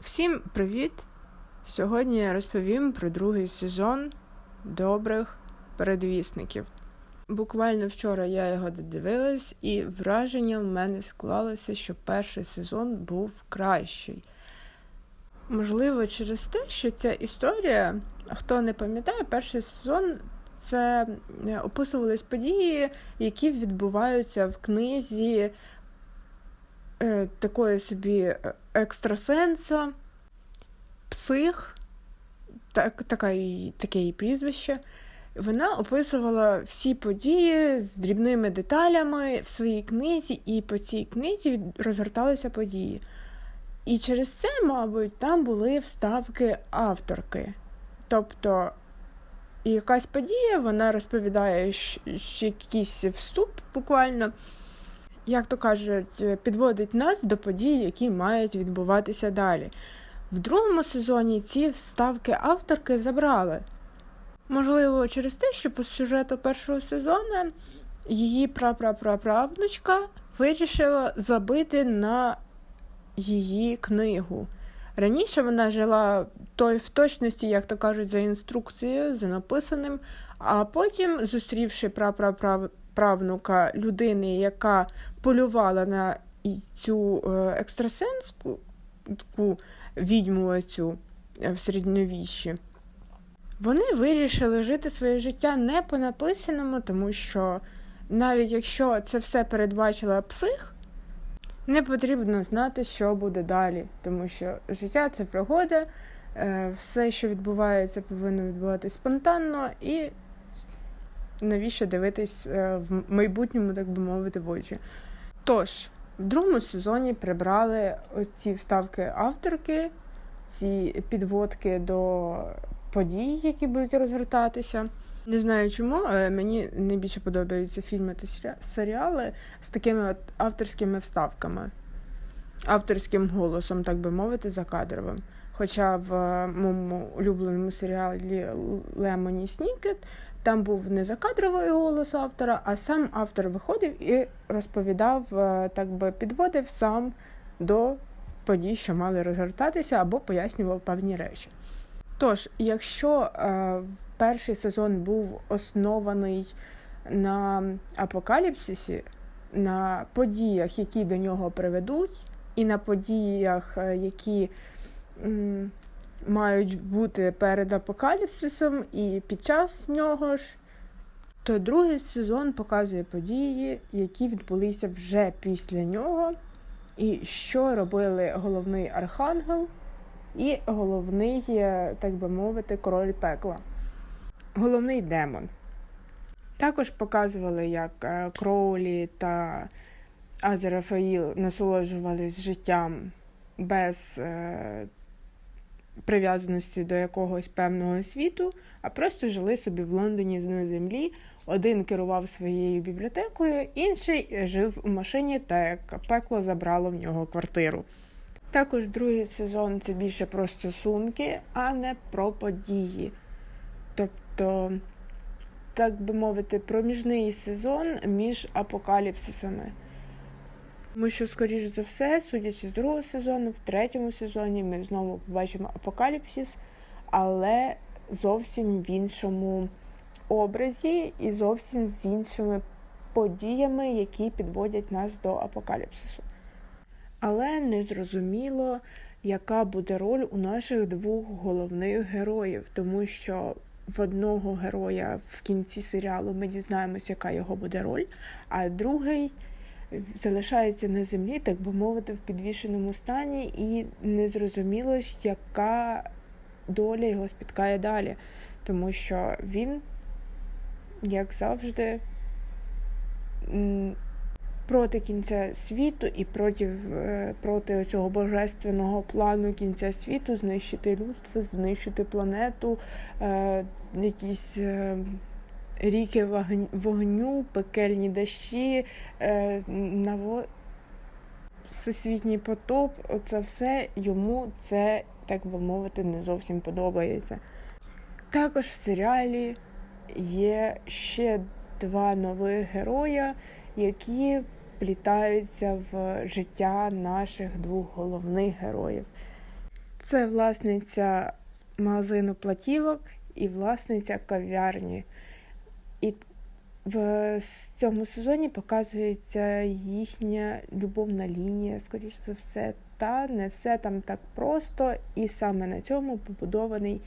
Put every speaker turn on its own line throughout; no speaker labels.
Всім привіт! Сьогодні я розповім про другий сезон добрих передвісників. Буквально вчора я його додивилась, і враження в мене склалося, що перший сезон був кращий. Можливо, через те, що ця історія, хто не пам'ятає, перший сезон це е, описувались події, які відбуваються в книзі е, такої собі е, екстрасенса, псих, так, така таке її прізвище. Вона описувала всі події з дрібними деталями в своїй книзі, і по цій книзі розгорталися події. І через це, мабуть, там були вставки авторки. Тобто якась подія, вона розповідає щ- щ- якийсь вступ буквально, як то кажуть, підводить нас до подій, які мають відбуватися далі. В другому сезоні ці вставки авторки забрали. Можливо, через те, що по сюжету першого сезону її прапраправнучка вирішила забити на її книгу. Раніше вона жила той в точності, як то кажуть, за інструкцією, за написаним, а потім, зустрівши прапраправнука людини, яка полювала на цю е, екстрасенску відьму цю е, в середньовіщі, вони вирішили жити своє життя не по написаному, тому що навіть якщо це все передбачила псих, не потрібно знати, що буде далі, тому що життя це пригода, е, все, що відбувається, повинно відбуватися спонтанно, і навіщо дивитись е, в майбутньому, так би мовити, в очі. Тож, в другому сезоні прибрали оці вставки авторки, ці підводки до подій, які будуть розгортатися. Не знаю чому, але мені найбільше подобаються фільми та серіали з такими от авторськими вставками, авторським голосом, так би мовити, закадровим. Хоча в е, моєму улюбленому серіалі Лемоні Снікет там був не закадровий голос автора, а сам автор виходив і розповідав, е, так би підводив сам до подій, що мали розгортатися, або пояснював певні речі. Тож, якщо е, перший сезон був оснований на апокаліпсисі, на подіях, які до нього приведуть, і на подіях, е, які м, мають бути перед апокаліпсисом і під час нього ж, то другий сезон показує події, які відбулися вже після нього, і що робили головний архангел і головний, е, так би мовити, король пекла. Головний демон. Також показували, як е, Кроулі та Азерафаїл насолоджувались життям без е, прив'язаності до якогось певного світу, а просто жили собі в Лондоні на землі. Один керував своєю бібліотекою, інший жив у машині, та як пекло забрало в нього квартиру. Також другий сезон це більше про стосунки, а не про події. Тобто, так би мовити, проміжний сезон між апокаліпсисами. Тому що, скоріш за все, судячи з другого сезону, в третьому сезоні ми знову побачимо апокаліпсис, але зовсім в іншому образі і зовсім з іншими подіями, які підводять нас до апокаліпсису. Але не зрозуміло, яка буде роль у наших двох головних героїв, тому що в одного героя в кінці серіалу ми дізнаємося, яка його буде роль, а другий залишається на землі, так би мовити, в підвішеному стані, і незрозуміло, ж, яка доля його спіткає далі, тому що він, як завжди, проти кінця світу і проти, е, проти цього божественного плану кінця світу знищити людство, знищити планету, е, якісь е, ріки вогню, пекельні дощі, наво... всесвітній потоп. Оце все йому це, так би мовити, не зовсім подобається. Також в серіалі є ще два нових героя, які плітаються в життя наших двох головних героїв. Це власниця магазину платівок і власниця кав'ярні. І в цьому сезоні показується їхня любовна лінія, скоріше за все. Та не все там так просто, і саме на цьому побудований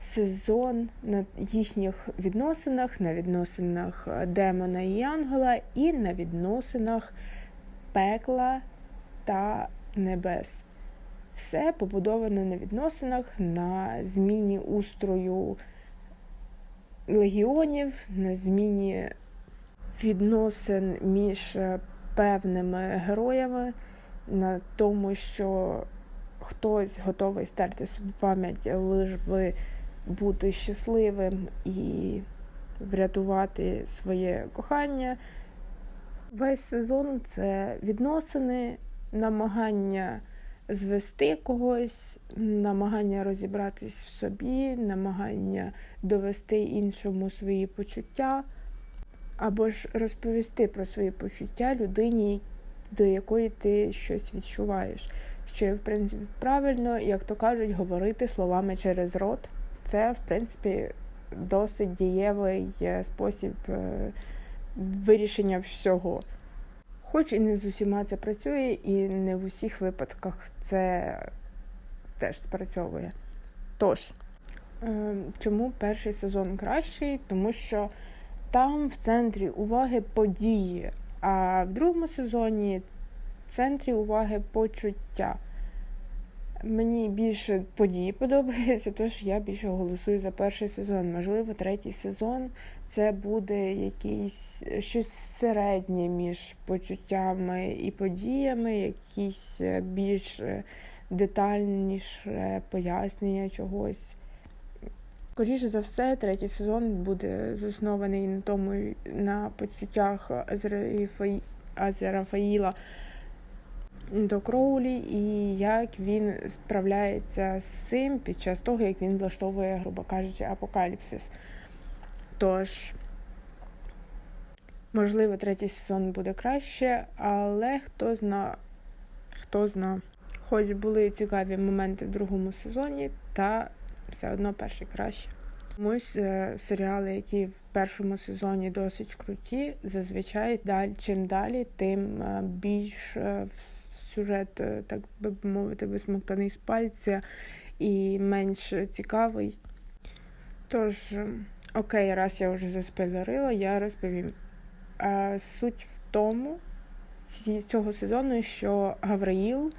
сезон на їхніх відносинах, на відносинах демона і ангела, і на відносинах пекла та небес. Все побудовано на відносинах, на зміні устрою легіонів, на зміні відносин між певними героями, на тому, що хтось готовий стерти собі пам'ять, лиш би бути щасливим і врятувати своє кохання. Весь сезон це відносини, намагання звести когось, намагання розібратись в собі, намагання довести іншому свої почуття, або ж розповісти про свої почуття людині, до якої ти щось відчуваєш. Що, в принципі, правильно, як то кажуть, говорити словами через рот. Це, в принципі, досить дієвий спосіб вирішення всього. Хоч і не з усіма це працює, і не в усіх випадках це теж спрацьовує. Тож, чому перший сезон кращий? Тому що там в центрі уваги події, а в другому сезоні в центрі уваги почуття. Мені більше події подобаються, тож я більше голосую за перший сезон. Можливо, третій сезон це буде якийсь щось середнє між почуттями і подіями, якісь більш детальніше пояснення чогось. Скоріше за все, третій сезон буде заснований на тому на почуттях Азерафаїла до Кроулі і як він справляється з цим під час того, як він влаштовує, грубо кажучи, апокаліпсис. Тож, можливо, третій сезон буде краще, але хто зна, хто зна. Хоч були цікаві моменти в другому сезоні, та все одно перший краще. Комусь серіали, які в першому сезоні досить круті, зазвичай далі, чим далі, тим більш сюжет, так би мовити, висмоктаний з пальця і менш цікавий. Тож, окей, раз я вже заспойлерила, я розповім. Суть в тому цього сезону, що Гавраїл,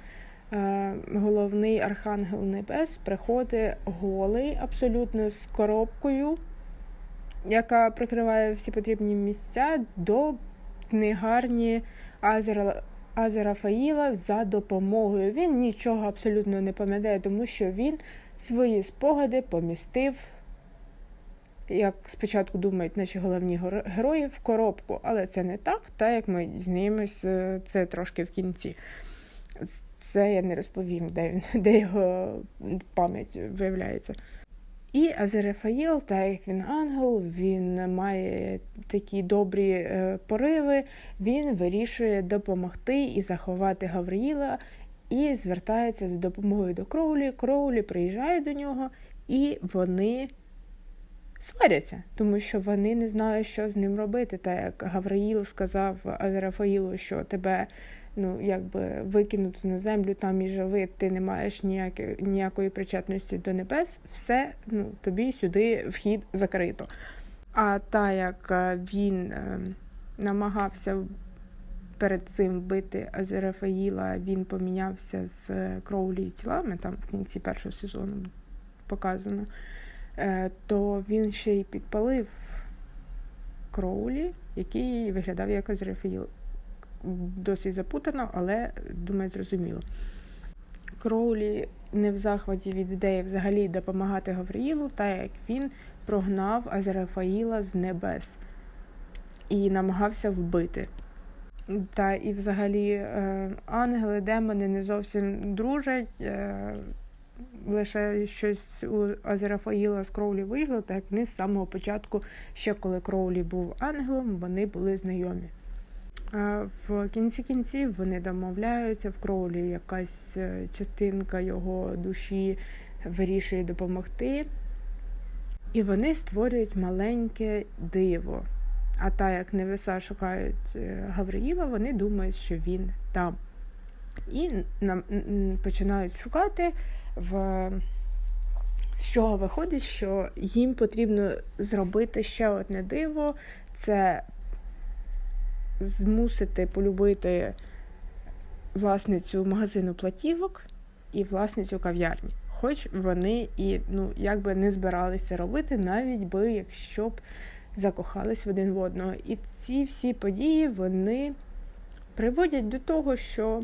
головний архангел небес, приходить голий абсолютно з коробкою, яка прикриває всі потрібні місця до книгарні Азера Азерафаїла за допомогою. Він нічого абсолютно не пам'ятає, тому що він свої спогади помістив, як спочатку думають наші головні герої, в коробку. Але це не так, так як ми дізнаємось це трошки в кінці. Це я не розповім, де він, де його пам'ять виявляється. І Азерефаїл, так як він ангел, він має такі добрі е, пориви, він вирішує допомогти і заховати Гавриїла і звертається за допомогою до Кроулі. Кроулі приїжджає до нього, і вони сваряться, тому що вони не знають, що з ним робити. Так як Гавриїл сказав Азерафаїлу, що тебе ну, якби викинути на землю там і живи, ти не маєш ніякі, ніякої причетності до небес, все ну, тобі сюди вхід закрито. А та як е, він е, намагався перед цим вбити Азерафаїла, він помінявся з Кроулі тілами, там в кінці першого сезону показано, е, то він ще й підпалив Кроулі, який виглядав як Азерафаїл досить запутано, але думаю, зрозуміло. Кроулі не в захваті від ідеї взагалі допомагати Гавриїлу, так як він прогнав Азерафаїла з небес і намагався вбити. Та і взагалі е, ангели, демони не зовсім дружать. Е, лише щось у Азерафаїла з Кроулі вийшло, так вони з самого початку, ще коли Кроулі був ангелом, вони були знайомі. В кінці кінців вони домовляються в Кроулі, якась е, частинка його душі вирішує допомогти. І вони створюють маленьке диво. А так як невеса шукають е, Гавриїла, вони думають, що він там. І починають шукати, в з чого виходить, що їм потрібно зробити ще одне диво це змусити полюбити власницю магазину платівок і власницю кав'ярні. Хоч вони і ну, якби не збиралися робити, навіть би якщо б закохались в один в одного. І ці всі події вони приводять до того, що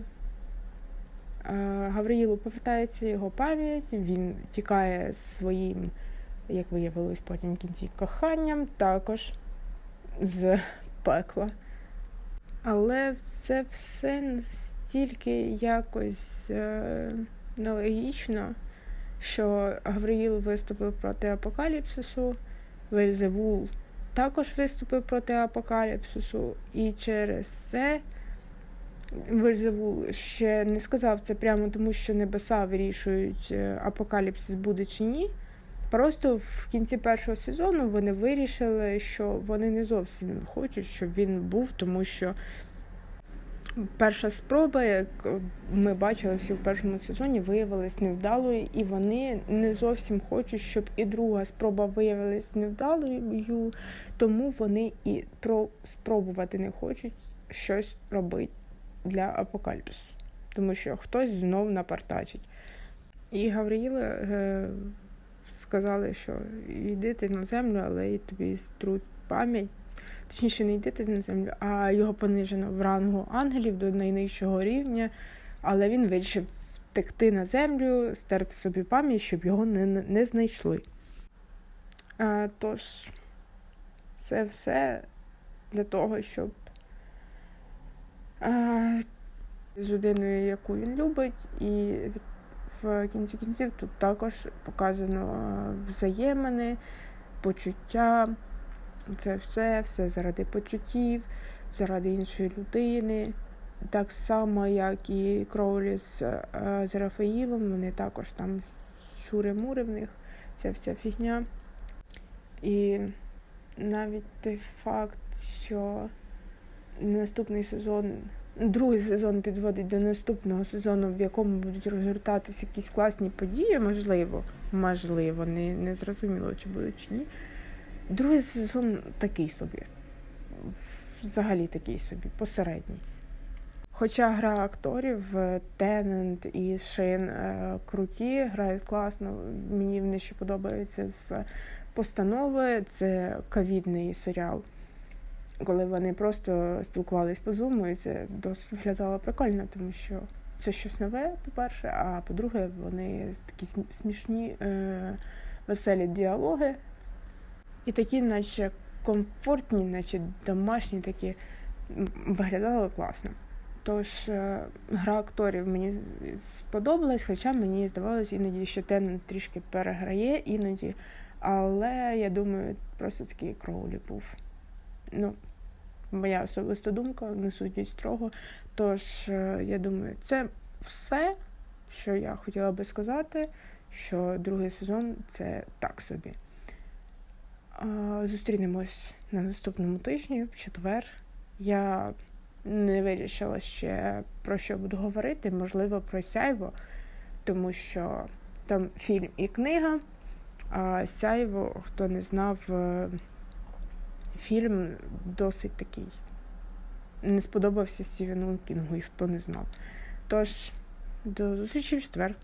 Гавриїлу повертається його пам'ять, він тікає своїм, як виявилось потім в кінці, коханням, також з пекла. Але це все настільки якось е, нелогічно, що Гавриїл виступив проти апокаліпсису, Вельзевул також виступив проти апокаліпсису, і через це. Вельзевул ще не сказав це прямо тому, що небеса вирішують, е, апокаліпсис буде чи ні. Просто в кінці першого сезону вони вирішили, що вони не зовсім хочуть, щоб він був, тому що перша спроба, як ми бачили всі в першому сезоні, виявилась невдалою, і вони не зовсім хочуть, щоб і друга спроба виявилась невдалою, тому вони і спробувати не хочуть щось робити для апокаліпсису, тому що хтось знов напартачить. І Гавриїла е, сказали, що йди ти на землю, але і тобі струть пам'ять. Точніше, не йди ти на землю, а його понижено в рангу ангелів до найнижчого рівня, але він вирішив втекти на землю, стерти собі пам'ять, щоб його не не знайшли. А, Тож, це все для того, щоб з людиною, яку він любить, і в кінці кінців тут також показано взаємини, почуття. Це все, все заради почуттів, заради іншої людини. Так само, як і Кроулі з, е, з Рафаїлом, вони також там шури-мури в них, ця вся фігня. І навіть той факт, що наступний сезон, другий сезон підводить до наступного сезону, в якому будуть розгортатися якісь класні події, можливо, можливо, не, не зрозуміло, чи будуть чи ні. Другий сезон такий собі. Взагалі такий собі, посередній. Хоча гра акторів Теннант і Шин е, круті, грають класно, мені вони ще подобаються з постанови. Це ковідний серіал коли вони просто спілкувались по зуму, і це досить виглядало прикольно, тому що це щось нове, по-перше, а по-друге, вони такі смішні, е- веселі діалоги. І такі, наче комфортні, наче домашні, такі виглядали класно. Тож е, гра акторів мені сподобалась, хоча мені здавалося іноді, що Теннет трішки переграє іноді. Але я думаю, просто такий кроулі був ну, моя особиста думка, не судять строго. Тож, е, я думаю, це все, що я хотіла би сказати, що другий сезон це так собі. Зустрінемось на наступному тижні, в четвер. Я не вирішила ще про що буду говорити, можливо, про сяйво, тому що там фільм і книга, а сяйво, хто не знав. Фільм досить такий. Не сподобався Стівену Кінгу, і хто не знав. Тож, до зустрічі в четвер.